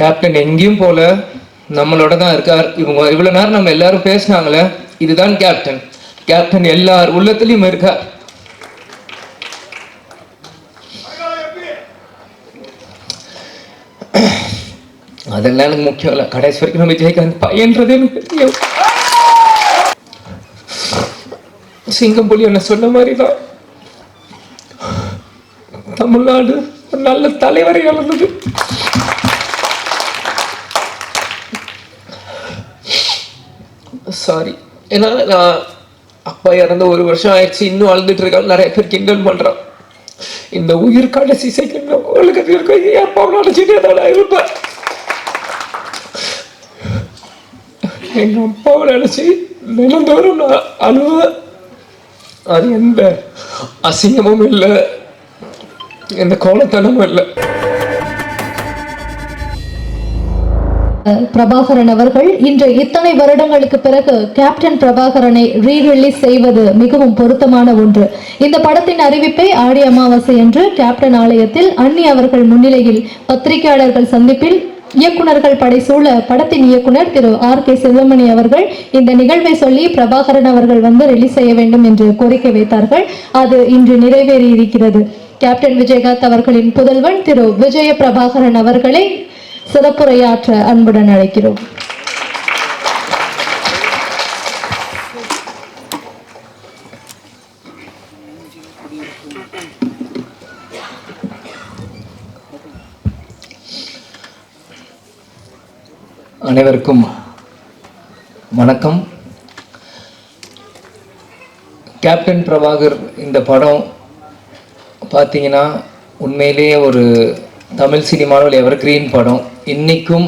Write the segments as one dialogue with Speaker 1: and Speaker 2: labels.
Speaker 1: Captain எங்கேயும் போல நம்மளோட தான் இருக்கார். இவங்க இவ்வளவு நேரம் நம்ம எல்லாரும் பேசினாங்களே இதுதான் கேப்டன் கேப்டன் எல்லார் உள்ளத்துலயும் இருக்கார். அதெல்லாம் எனக்கு முக்கியம் இல்லை. கடைசி வரைக்கும் நம்ம விஜயகாந்த் பையன்றது எனக்கு தெரியும். சிங்கம் புலி என்ன சொன்ன மாதிரி தான் தமிழ்நாடு ஒரு நல்ல தலைவரை வளர்ந்தது. சாரி ஏன்னா நான் அப்பா இறந்த ஒரு வருஷம் ஆயிடுச்சு. இன்னும் அழுதுட்டு இருக்காங்க. நிறைய பேர் கிண்டல் பண்றான். இந்த உயிர் கடைசி செகண்ட் உங்களுக்கு இருக்கும்? அப்பா நினைச்சிட்டே தான் இருப்பேன். எங்க அப்பாவை நினைச்சு தினந்தோறும் நான் அழுவேன். அது எந்த அசிங்கமும் இல்லை. எந்த கோலத்தனமும் இல்லை.
Speaker 2: பிரபாகரன் அவர்கள் இன்று இத்தனை வருடங்களுக்கு பிறகு கேப்டன் பிரபாகரனை ரீ ரிலீஸ் செய்வது மிகவும் பொருத்தமான ஒன்று. இந்த படத்தின் அறிவிப்பை ஆடி அமாவாசை என்று கேப்டன் ஆலயத்தில் அன்னி அவர்கள் முன்னிலையில் பத்திரிகையாளர்கள் சந்திப்பில் இயக்குனர்கள் படைசூழ படத்தின் இயக்குனர் திரு ஆர் கே செல்வமணி அவர்கள் இந்த நிகழ்வை சொல்லி பிரபாகரன் அவர்கள் வந்து ரிலீஸ் செய்ய வேண்டும் என்று கோரிக்கை வைத்தார்கள். அது இன்று நிறைவேறி இருக்கிறது கேப்டன் விஜயகாந்த் அவர்களின் புதல்வன் திரு விஜய பிரபாகரன் அவர்களை சிறப்புரையாற்ற அன்புடன் அழைக்கிறோம்.
Speaker 1: அனைவருக்கும் வணக்கம். கேப்டன் பிரபாகர் இந்த படம் பார்த்தீங்கன்னா உண்மையிலேயே ஒரு தமிழ் சினிமாவில் எவர் கிரீன் படம். இன்றைக்கும்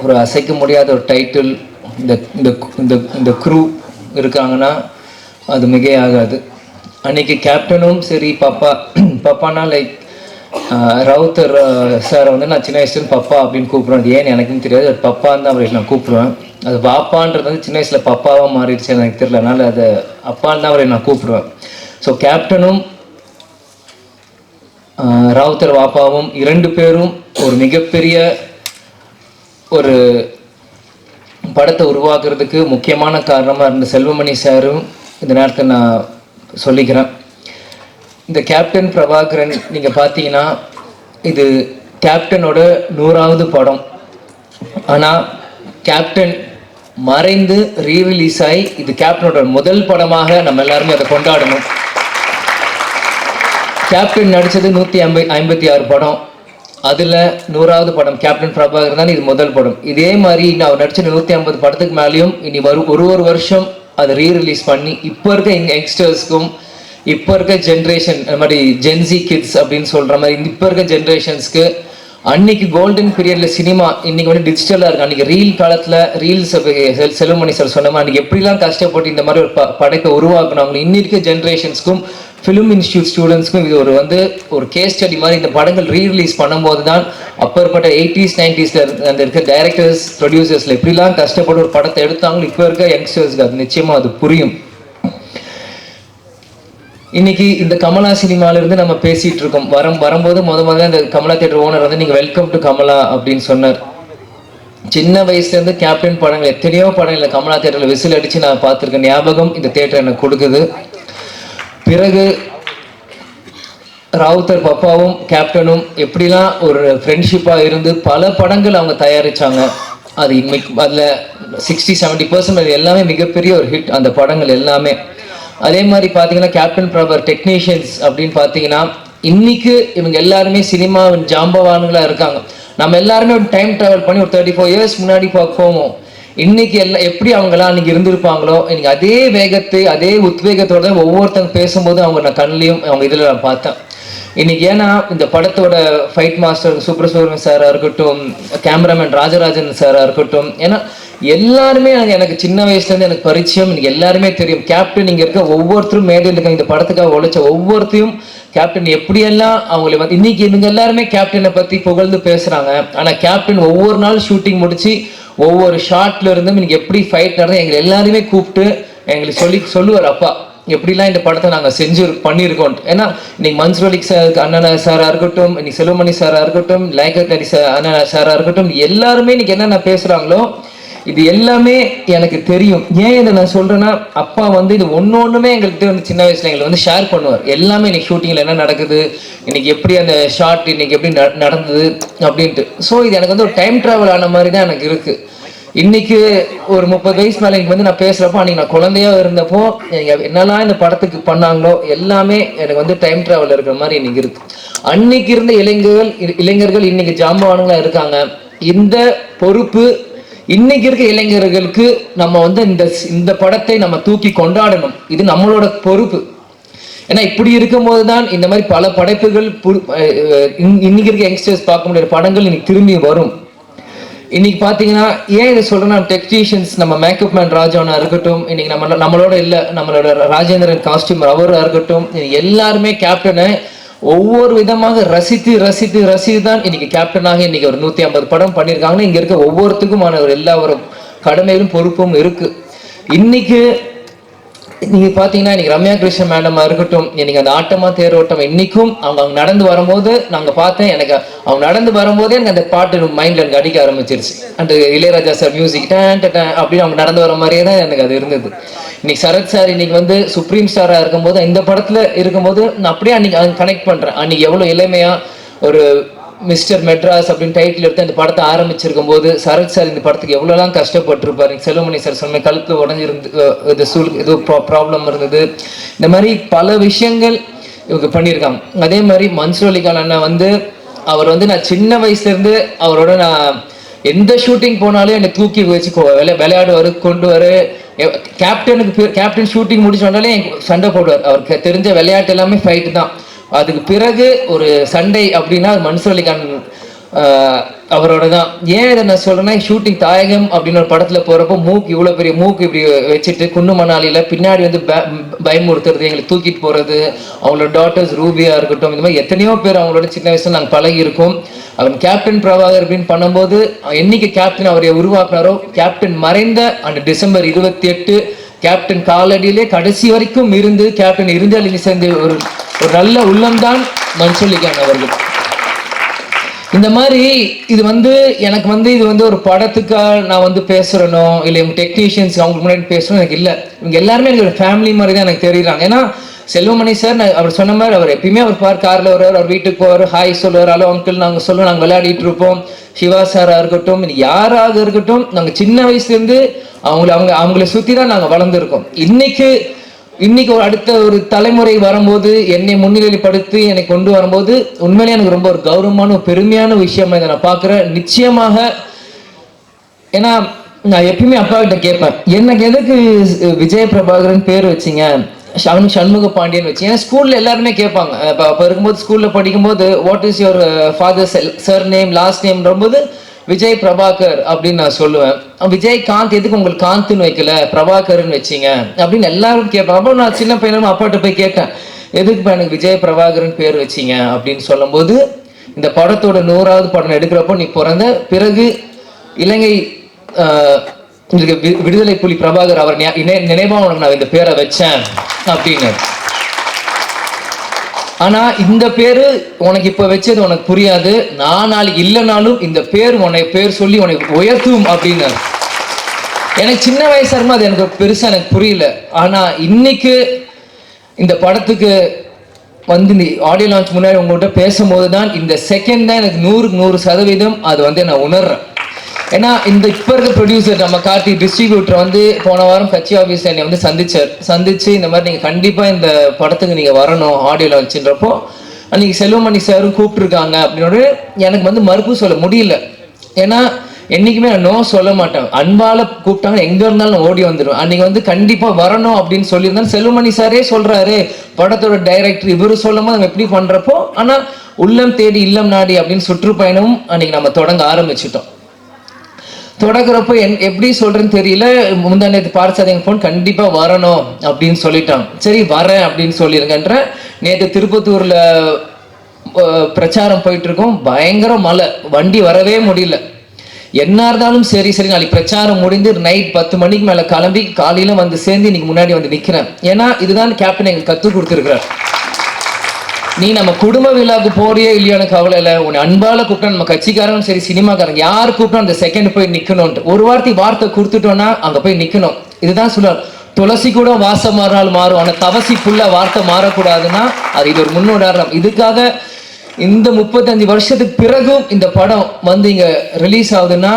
Speaker 1: ஒரு அசைக்க முடியாத ஒரு டைட்டில் இந்த இந்த இந்த இந்த க்ரூ இருக்காங்கன்னா அது மிகையாகாது அன்றைக்கி கேப்டனும் சரி பாப்பா பாப்பானா லைக் ரவுத்தர் சார் வந்து நான் சின்ன வயசுல பப்பா அப்படின்னு கூப்பிடுவேன். அது ஏன்னு எனக்கும் தெரியாது. அது பப்பான்னு தான் அவரை நான் கூப்பிடுவேன். அது பாப்பான்றது வந்து சின்ன வயசில் பப்பாவாக மாறிடுச்சு எனக்கு தெரியல. அதனால் அதை அப்பான்னு தான் அவரை நான் கூப்பிடுவேன். ஸோ கேப்டனும் ராவுத்தர் வாப்பாவும் இரண்டு பேரும் ஒரு மிகப்பெரிய ஒரு படத்தை உருவாக்குறதுக்கு முக்கியமான காரணமாக இருந்த செல்வமணி சாரும் இந்த நேரத்தை நான் சொல்லிக்கிறேன். இந்த கேப்டன் பிரபாகரன் நீங்கள் பார்த்தீங்கன்னா இது கேப்டனோட நூறாவது படம். ஆனால் கேப்டன் மறைந்து ரீரிலீஸ் ஆகி இது கேப்டனோட முதல் படமாக நம்ம எல்லாருமே அதை கொண்டாடணும். கேப்டன் நடித்தது நூற்றி ஐம்பது ஐம்பத்தி ஆறு படம். அதில் நூறாவது படம் கேப்டன் பிரபாகர் தான் இது முதல் படம். இதே மாதிரி இன்னும் அவர் நடித்த நூற்றி ஐம்பது படத்துக்கு மேலேயும் இனி வரும் ஒரு ஒரு வருஷம் அதை ரீ ரிலீஸ் பண்ணி இப்போ இருக்க எங்க யங்ஸ்டர்ஸ்க்கும் இப்போ இருக்க ஜென்ரேஷன் அந்த மாதிரி ஜென்சி கிட்ஸ் அப்படின்னு சொல்கிற மாதிரி இப்போ இருக்க ஜென்ரேஷன்ஸ்க்கு அன்னைக்கு கோல்டன் பீரியடில் சினிமா இன்னைக்கு வந்து டிஜிட்டலாக இருக்கு. அன்னைக்கு ரீல் காலத்தில் ரீல்ஸ் செல்வமணி சார் சொன்ன மாதிரி அன்னைக்கு எப்படிலாம் கஷ்டப்பட்டு இந்த மாதிரி ஒரு ப படைப்பை உருவாக்குனாங்க இன்னி இருக்க ஜென்ரேஷன்ஸ்க்கும் ஃபிலிம் இன்ஸ்டியூட் ஸ்டூடெண்ட்ஸ்க்கும் இது ஒரு வந்து ஒரு கேஸ் ஸ்டடி மாதிரி இந்த படங்கள் ரீ ரிலீஸ் பண்ணும்போது தான் அப்பேற்பட்ட எயிட்டிஸ் நைன்டிஸில் அந்த இருக்க டைரக்டர்ஸ் ப்ரொடியூசர்ஸில் எப்படிலாம் கஷ்டப்பட்டு ஒரு படத்தை எடுத்தாங்களோ இப்போ இருக்க யங்ஸ்டர்ஸ்க்கு அது நிச்சயமாக அது புரியும். இன்னைக்கு இந்த கமலா சினிமாவிலேருந்து நம்ம பேசிகிட்டு இருக்கோம். வரம் வரும்போது முத முதல்ல இந்த கமலா தேட்டர் ஓனர் வந்து நீங்கள் வெல்கம் டு கமலா அப்படின்னு சொன்னார். சின்ன வயசுலேருந்து கேப்டன் படங்கள் எத்தனையோ படங்கள் கமலா தேட்டரில் விசில் அடித்து நான் பார்த்துருக்கேன். ஞாபகம் இந்த தேட்டர் எனக்கு கொடுக்குது. பிறகு ராவுத்தர் பப்பாவும் கேப்டனும் எப்படிலாம் ஒரு ஃப்ரெண்ட்ஷிப்பாக இருந்து பல படங்கள் அவங்க தயாரித்தாங்க அது இன்னைக்கு அதில் சிக்ஸ்டி செவன்ட்டி பர்சன்ட் எல்லாமே மிகப்பெரிய ஒரு ஹிட் அந்த படங்கள் எல்லாமே. அதே மாதிரி பார்த்தீங்கன்னா கேப்டன் பிரபர் டெக்னீஷியன்ஸ் அப்படின்னு பார்த்தீங்கன்னா இன்னைக்கு இவங்க எல்லாருமே சினிமாவின் ஜாம்பவான்களாக இருக்காங்க. நம்ம எல்லாருமே ஒரு டைம் ட்ராவல் பண்ணி ஒரு தேர்ட்டி ஃபோர் இயர்ஸ் முன்னாடி பார்ப்போம் போவோம் இன்னைக்கு எல்லாம் எப்படி அவங்களாம் அன்னைக்கு இருந்திருப்பாங்களோ இன்னைக்கு அதே வேகத்தை அதே உத்வேகத்தோட தான் ஒவ்வொருத்தங்க பேசும்போது அவங்க நான் கண்ணிலையும் அவங்க இதில் நான் பார்த்தேன். இன்னைக்கு ஏன்னா இந்த படத்தோட ஃபைட் மாஸ்டர் சுப்ரசுவரன் சாரா இருக்கட்டும் கேமராமேன் ராஜராஜன் சாரா இருக்கட்டும் ஏன்னா எல்லாருமே எனக்கு- சின்ன வயசுலேருந்து எனக்கு பரிச்சயம் எனக்கு எல்லாருமே தெரியும். கேப்டன் இங்கே இருக்க ஒவ்வொருத்தரும் மேடையில் இருக்க இந்த படத்துக்காக உழைச்ச ஒவ்வொருத்தையும் கேப்டன் எப்படியெல்லாம் அவங்களை வந்து இன்னைக்கு இவங்க எல்லாருமே கேப்டனை பற்றி புகழ்ந்து பேசுகிறாங்க ஆனால் கேப்டன் ஒவ்வொரு நாள் ஷூட்டிங் முடிச்சு ஒவ்வொரு ஷாட்ல இருந்தும் இன்னைக்கு எப்படி ஃபைட் நடந்தது எங்களை எல்லாருமே கூப்பிட்டு எங்களுக்கு சொல்லி சொல்லுவார் அப்பா எப்படிலாம் இந்த படத்தை நாங்கள் செஞ்சு பண்ணியிருக்கோம். ஏன்னா இன்னைக்கு மன்சுரலிக் சார் அண்ணனா சாராக இருக்கட்டும் இன்னைக்கு செல்வமணி சாராக இருக்கட்டும் லேகத் அடி சார் அண்ணனா சாராக இருக்கட்டும் எல்லாருமே இன்னைக்கு என்னென்ன பேசுகிறாங்களோ இது எல்லாமே எனக்கு தெரியும். ஏன் இதை நான் சொல்றேன்னா அப்பா வந்து இது ஒன்று ஒன்றுமே எங்கள்கிட்ட வந்து சின்ன வயசுல எங்களை வந்து ஷேர் பண்ணுவார். எல்லாமே இன்னைக்கு ஷூட்டிங்கில் என்ன நடக்குது இன்னைக்கு எப்படி அந்த ஷார்ட் இன்னைக்கு எப்படி நடந்தது அப்படின்ட்டு. ஸோ இது எனக்கு வந்து ஒரு டைம் ட்ராவல் ஆன மாதிரி தான் எனக்கு இருக்கு. இன்னைக்கு ஒரு முப்பது வயசு மேலே எனக்கு வந்து நான் பேசுறப்போ அன்னைக்கு நான் குழந்தையா இருந்தப்போ என்னெல்லாம் இந்த படத்துக்கு பண்ணாங்களோ எல்லாமே எனக்கு வந்து டைம் டிராவல் இருக்கிற மாதிரி இன்னைக்கு இருக்கு. அன்னைக்கு இருந்த இளைஞர்கள் இளைஞர்கள் இன்னைக்கு ஜாம்பவானுங்களா இருக்காங்க. இந்த பொறுப்பு இன்னைக்கு இருக்க இளைஞர்களுக்கு நம்ம வந்து இந்த இந்த படத்தை நம்ம தூக்கி கொண்டாடணும். இது நம்மளோட பொறுப்பு. ஏன்னா இப்படி இருக்கும்போது தான் இந்த மாதிரி பல படைப்புகள் புது- இன்னைக்கு இருக்க யங்ஸ்டர்ஸ் பார்க்க முடியாத படங்கள் இன்னைக்கு திரும்பி வரும். இன்னைக்கு பாத்தீங்கன்னா ஏன் இதை சொல்றேன்னா டெக்னீஷியன்ஸ் நம்ம மேக்கப் மேன் ராஜாவனா இருக்கட்டும் இன்னைக்கு நம்ம நம்மளோட இல்ல நம்மளோட ராஜேந்திரன் காஸ்டியூமர் அவரா இருக்கட்டும் எல்லாருமே கேப்டனை ஒவ்வொரு விதமாக ரசித்து ரசித்து ரசித்து தான் இன்னைக்கு கேப்டனாக இன்னைக்கு ஒரு நூத்தி ஐம்பது படம் பண்ணியிருக்காங்கன்னு இங்க இருக்க ஒவ்வொருத்துக்குமான ஒரு எல்லா ஒரு கடமைகளும் பொறுப்பும் இருக்கு. இன்னைக்கு நீங்க பாத்தீங்கன்னா இன்னைக்கு ரம்யா கிருஷ்ணன் மேடமா இருக்கட்டும் இன்னைக்கு அந்த ஆட்டமா தேரோட்டம் இன்னைக்கும் அவங்க அவங்க நடந்து வரும்போது நாங்க பார்த்தேன் எனக்கு அவங்க நடந்து வரும்போதே எனக்கு அந்த பாட்டு மைண்ட்ல எனக்கு அடிக்க ஆரம்பிச்சிருச்சு. அந்த இளையராஜா சார் மியூசிக் அப்படின்னு அவங்க நடந்து வர மாதிரியே தான் எனக்கு அது இருந்தது. இன்னைக்கு சரத் சார் இன்னைக்கு வந்து சுப்ரீம் ஸ்டாரா இருக்கும்போது இந்த படத்துல இருக்கும்போது நான் அப்படியே அன்னைக்கு கனெக்ட் பண்றேன். அன்னைக்கு எவ்வளவு இளமையா ஒரு மிஸ்டர் மெட்ராஸ் அப்படின்னு டைட்டில் எடுத்து அந்த படத்தை ஆரம்பிச்சிருக்கும் போது சரத் சார் இந்த படத்துக்கு எவ்வளோலாம் கஷ்டப்பட்டிருப்பாரு? செல்வமணி சார் சொன்ன கழுத்து உடஞ்சிருந்து இது சூழ் ப்ரா ப்ராப்ளம் இருந்தது. இந்த மாதிரி பல விஷயங்கள் இவங்க பண்ணியிருக்காங்க. அதே மாதிரி மன்சூர் அலிகான் அண்ணா வந்து அவர் வந்து நான் சின்ன வயசுலேருந்து அவரோட நான் எந்த ஷூட்டிங் போனாலும் என்னை தூக்கி வச்சு கொ- விளை விளையாடுவார் கொண்டு வர கேப்டனுக்கு கேப்டன் ஷூட்டிங் முடிச்சு வந்தாலே எனக்கு சண்டை போடுவார். அவருக்கு தெரிஞ்ச விளையாட்டு எல்லாமே ஃபைட்டு தான். அதுக்கு பிறகு ஒரு சண்டை அப்படின்னா மன்சூர் அலிகான் அவரோட தான் ஏன் இதை நான் சொல்றேன்னா ஷூட்டிங் தாயகம் அப்படின்னு ஒரு படத்துல போறப்போ மூக்கு இவ்வளோ பெரிய மூக்கு இப்படி வச்சுட்டு குன்னு மணாலியில பின்னாடி வந்து ப- பயமுறுத்துறது எங்களை தூக்கிட்டு போறது அவங்களோட டாட்டர்ஸ் ரூபியா இருக்கட்டும் இந்த மாதிரி எத்தனையோ பேர் அவங்களோட சின்ன வயசுல நாங்கள் பழகி இருக்கோம். அவன் கேப்டன் பிரபாகர் அப்படின்னு பண்ணும்போது என்னைக்கு கேப்டன் அவரை உருவாக்குனாரோ கேப்டன் மறைந்த அந்த டிசம்பர் இருபத்தி எட்டு கேப்டன் காலடியிலே கடைசி வரைக்கும் இருந்து கேப்டன் இருந்தலினி சேர்ந்து ஒரு ஒரு நல்ல உள்ளம்தான் மன்சொல்லிக்காங்க அவர்கள். இந்த மாதிரி இது வந்து எனக்கு வந்து இது வந்து ஒரு படத்துக்காக நான் வந்து பேசுகிறேனோ இல்லை இவங்க டெக்னீஷியன்ஸ் அவங்களுக்கு முன்னாடி பேசணும் எனக்கு இல்லை. இவங்க எல்லாருமே எங்களோட ஃபேமிலி மாதிரி தான் எனக்கு தெரியுறாங்க. ஏன்னா செல்வமணி சார் நான் அவர் சொன்ன மாதிரி அவர் எப்பயுமே அவர் பார் காரில் வருவார் அவர் வீட்டுக்கு போவார் ஹாய் சொல்லுவார் ஹலோ அங்கிள் நாங்கள் சொல்லுவோம் நாங்கள் விளையாடிட்டு இருப்போம். சிவா சாராக இருக்கட்டும் யாராக இருக்கட்டும் நாங்கள் சின்ன வயசுலேருந்து அவங்கள அவங்க அவங்கள சுற்றி தான் நாங்கள் வளர்ந்துருக்கோம். இன்னைக்கு இன்னைக்கு ஒரு அடுத்த ஒரு தலைமுறை வரும்போது என்னை முன்னிலைப்படுத்தி என்னை கொண்டு வரும்போது உண்மையிலே எனக்கு ரொம்ப ஒரு கௌரவமான ஒரு பெருமையான விஷயமா இதை நான் பார்க்குறேன். நிச்சயமாக ஏன்னா நான் எப்பயுமே அப்பா கிட்ட கேட்பேன் எனக்கு எதுக்கு விஜய பிரபாகரன் பேர் வச்சீங்க? அவனு சண்முக பாண்டியன் வச்சு. ஏன்னா ஸ்கூல்ல எல்லாருமே கேட்பாங்க. இப்போ இருக்கும்போது ஸ்கூல்ல படிக்கும்போது what is your father sir name last நேம்ன்றபோது Vijay Prabhakar அப்படின்னு நான் சொல்லுவேன். விஜய் காந்த் எதுக்கு உங்களுக்கு காந்த்னு வைக்கல? பிரபாகர்னு வச்சீங்க. அப்படின்னு எல்லாரும் கேட்பேன் அப்போ நான் சின்ன பையனும் அப்பாட்ட போய் கேட்டேன். எதுக்கு எனக்கு விஜய் பிரபாகர்னு பேர் வச்சீங்க? அப்படின்னு சொல்லும்போது இந்த படத்தோட நூறாவது படம் எடுக்கிறப்போ நீ பிறந்த பிறகு இலங்கை விடுதலை புலி பிரபாகர் அவர் நினைவாக நினை- உனக்கு நான் இந்த பேரை வச்சேன். அப்படின்னு. ஆனா இந்த பேரு உனக்கு இப்ப வச்சது உனக்கு புரியாது. நான் நாளைக்கு இல்லைனாலும் இந்த பேர் உன்னை பேர் சொல்லி உனக்கு உயர்த்தும் அப்படின்னு. எனக்கு சின்ன வயசா இருக்கும் அது எனக்கு பெருசா எனக்கு புரியல. ஆனா இன்னைக்கு இந்த படத்துக்கு வந்து இந்த ஆடியோ லான்ச் முன்னாடி உங்கள்கிட்ட பேசும்போது தான் இந்த செகண்ட் தான் எனக்கு நூறுக்கு நூறு சதவீதம் அது வந்து நான் உணர்றேன். ஏன்னா இந்த இப்போ இருக்க ப்ரொடியூசர் நம்ம கார்த்தி டிஸ்ட்ரிபியூட்டர் வந்து போன வாரம் கட்சி ஆஃபீஸ் என்னை வந்து சந்திச்சார். சந்திச்சு இந்த மாதிரி நீங்கள் கண்டிப்பாக இந்த படத்துக்கு நீங்கள் வரணும் ஆடியோ வச்சுன்றப்போ அன்னைக்கு செல்வமணி சாரும் கூப்பிட்டுருக்காங்க அப்படின்னு எனக்கு வந்து மறுப்பு சொல்ல முடியல. ஏன்னா என்னைக்குமே நான் நோ சொல்ல மாட்டேன். அன்பால கூப்பிட்டாங்க எங்க இருந்தாலும் நான் ஓடி வந்துடுவேன் அன்னைக்கு வந்து கண்டிப்பா வரணும் அப்படின்னு சொல்லியிருந்தேன் செல்வமணி சாரே சொல்றாரு. படத்தோட டைரக்டர் இவரு சொல்லும் போது நம்ம எப்படி பண்றப்போ ஆனா உள்ளம் தேடி இல்லம் நாடி அப்படின்னு சுற்றுப்பயணமும் அன்னைக்கு நம்ம தொடங்க ஆரம்பிச்சிட்டோம். தொடங்குறப்ப என் எப்படி சொல்றேன்னு தெரியல. முந்தா நேற்று பார்த்தாதீங்க ஃபோன் கண்டிப்பா வரணும் அப்படின்னு சொல்லிட்டாங்க சரி வரேன் அப்படின்னு சொல்லிருங்கன்ற. நேற்று திருப்பத்தூர்ல பிரச்சாரம் போயிட்டு இருக்கோம் பயங்கர மழை. வண்டி வரவே முடியல. என்ன இருந்தாலும் சரி சரி நாளைக்கு பிரச்சாரம் முடிந்து நைட் பத்து மணிக்கு மேலே கிளம்பி காலையில வந்து சேர்ந்து இன்னைக்கு முன்னாடி வந்து நிற்கிறேன் ஏன்னா இதுதான் கேப்டன் எங்களுக்கு கற்றுக் கொடுத்துருக்குறேன் நீ நம்ம குடும்ப விழாக்கு போறியே இல்லையானு கவலை இல்லை. உன்னை அன்பால கூப்பிட்டா நம்ம கட்சிக்காரங்களும் சரி சினிமாக்காரங்க யார் கூப்பிட்டா அந்த செகண்ட் போய் நிக்கணும்ட்டு ஒரு வார்த்தை வார்த்தை கொடுத்துட்டோம்னா அங்க போய் நிக்கணும். இதுதான் சொல்லுவார் துளசி கூட வாசம் மாறினால் மாறும். ஆனா தவசி ஃபுல்லா வார்த்தை மாறக்கூடாதுன்னா அது இது ஒரு முன்னுதாரணம். இதுக்காக இந்த முப்பத்தஞ்சு வருஷத்துக்கு பிறகும் இந்த படம் வந்து இங்க ரிலீஸ் ஆகுதுன்னா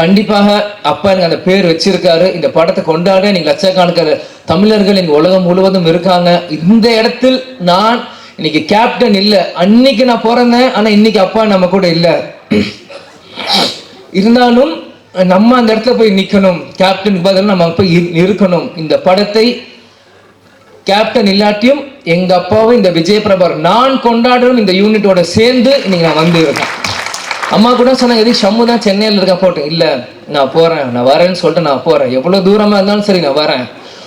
Speaker 1: கண்டிப்பாக அப்பா எனக்கு அந்த பேர் வச்சிருக்காரு. இந்த படத்தை கொண்டாட நீங்க லட்சக்கணக்கான தமிழர்கள் இங்க உலகம் முழுவதும் இருக்காங்க. இந்த இடத்தில் நான் இன்னைக்கு கேப்டன் இல்ல. அன்னைக்கு நான் பிறந்தேன் ஆனா இன்னைக்கு அப்பா நம்ம கூட இல்ல. இருந்தாலும் நம்ம அந்த இடத்துல போய் நிக்கணும். கேப்டனுக்கு பதில் நம்ம போய் இரு- இருக்கணும் இந்த படத்தை கேப்டன் இல்லாட்டியும் எங்க அப்பாவும் இந்த விஜய் பிரபர் நான் கொண்டாடணும் இந்த யூனிட்டோட சேர்ந்து இன்னைக்கு நான் வந்து இருக்கேன். அம்மா கூட சொன்னாங்க எதுக்கு ஷம்மு தான் சென்னையில் இருக்க போட்டேன் இல்ல நான் போறேன் நான் வரேன்னு சொல்லிட்டு நான் போறேன். எவ்வளவு தூரமா இருந்தாலும் சரி நான் வரேன்.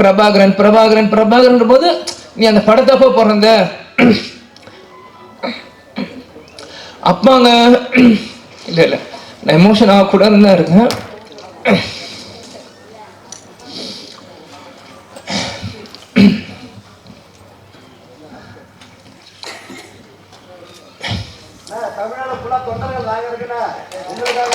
Speaker 1: பிரபாகரன் பிரபாகரன் பிரபாகரன் போது நீ அந்த படத்தப்ப பிறந்த அப்பாங்க இல்லை இல்லை நான் எமோஷன் ஆகக்கூடாதுன்னு தான் இருக்கேன்.
Speaker 3: தமிழ்நாடு ஃபுல்லாக தொண்டர்கள் நாங்கள் இருக்குன்னா உங்களுக்காக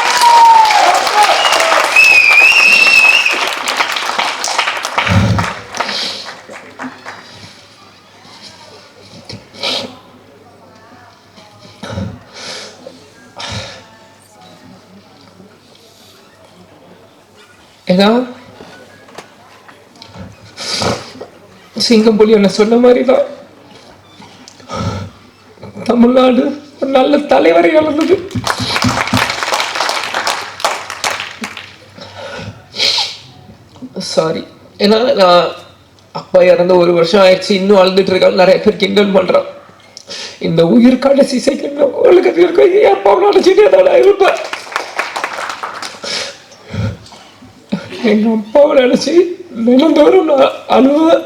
Speaker 1: சிங்கம் புலி என்ன சொன்ன மாதிரி தான் தமிழ்நாடு ஒரு நல்ல தலைவரை இழந்தது சாரி ஏன்னா நான் அப்பா இறந்த ஒரு வருஷம் ஆயிடுச்சு. இன்னும் அழுதுட்டு இருக்காங்க நிறைய பேர் கிண்டல் பண்றான். இந்த உயிர் கடைசி செகண்ட் உங்களுக்கு இருக்கும் அப்பா நினைச்சிட்டே தான் இருப்பேன். எங்க அப்பாவை நினைச்சு தினந்தோறும் நான் அழுவேன்.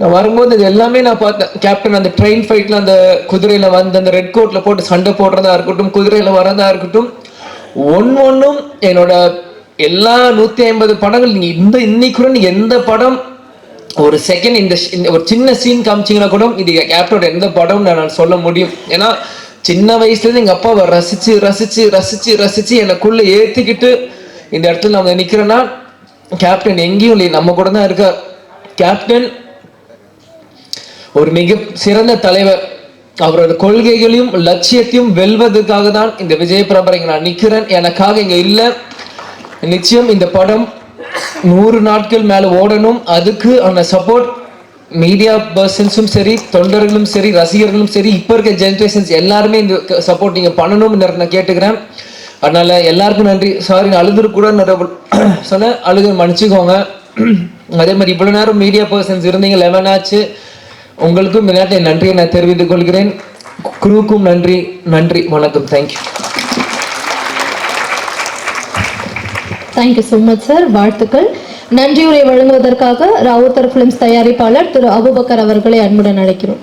Speaker 1: நான் வரும்போது இது எல்லாமே நான் பார்த்தேன். கேப்டன் அந்த ட்ரெயின் ஃபைட்டில் அந்த குதிரையில் வந்து அந்த ரெட் கோட்டில் போட்டு சண்டை போடுறதா இருக்கட்டும் குதிரையில் வரதா இருக்கட்டும் ஒன்று ஒன்றும் என்னோட எல்லா நூற்றி ஐம்பது படங்கள் நீங்கள் இந்த இன்னைக்கு எந்த படம் ஒரு செகண்ட் இந்த இந்த ஒரு சின்ன சீன் காமிச்சீங்கன்னா கூட இது கேப்டனோட எந்த படம் நான் சொல்ல முடியும். ஏன்னா சின்ன வயசுலேருந்து எங்கள் அப்பாவை ரசித்து ரசித்து ரசித்து ரசித்து எனக்குள்ளே ஏற்றிக்கிட்டு இந்த இடத்துல நான் நிற்கிறேன்னா கேப்டன் எங்கேயும் இல்லை நம்ம கூட தான் இருக்கார். கேப்டன் ஒரு மிக சிறந்த தலைவர். அவரோட கொள்கைகளையும் லட்சியத்தையும் வெல்வதற்காக தான் இந்த விஜய பிரபரை நான் நிக்கிறேன். எனக்காக இங்க இல்ல. நிச்சயம் இந்த படம் நூறு நாட்கள் மேல ஓடணும். அதுக்கு அந்த சப்போர்ட் மீடியா பர்சன்ஸும் சரி தொண்டர்களும் சரி ரசிகர்களும் சரி இப்போ இருக்க ஜென்ரேஷன்ஸ் எல்லாருமே இந்த சப்போர்ட் நீங்க பண்ணணும்னு நான் கேட்டுக்கிறேன். அதனால எல்லாருக்கும் நன்றி. சாரி நான் அழுதுரு கூட சொன்னேன். அழுது மன்னிச்சுக்கோங்க. அதே மாதிரி இவ்வளவு நேரம் மீடியா பர்சன்ஸ் இருந்தீங்க லெவன் ஆச்சு. உங்களுக்கும் இந்த நன்றியை நான் தெரிவித்துக் கொள்கிறேன். குருவுக்கும் நன்றி நன்றி வணக்கம். Thank you
Speaker 2: thank you so much sir வாழ்த்துக்கள். நன்றியுரை வழங்குவதற்காக ராவுத்தர் பிலிம்ஸ் தயாரிப்பாளர் திரு அபுபக்கர் அவர்களை அன்புடன் அழைக்கிறோம்.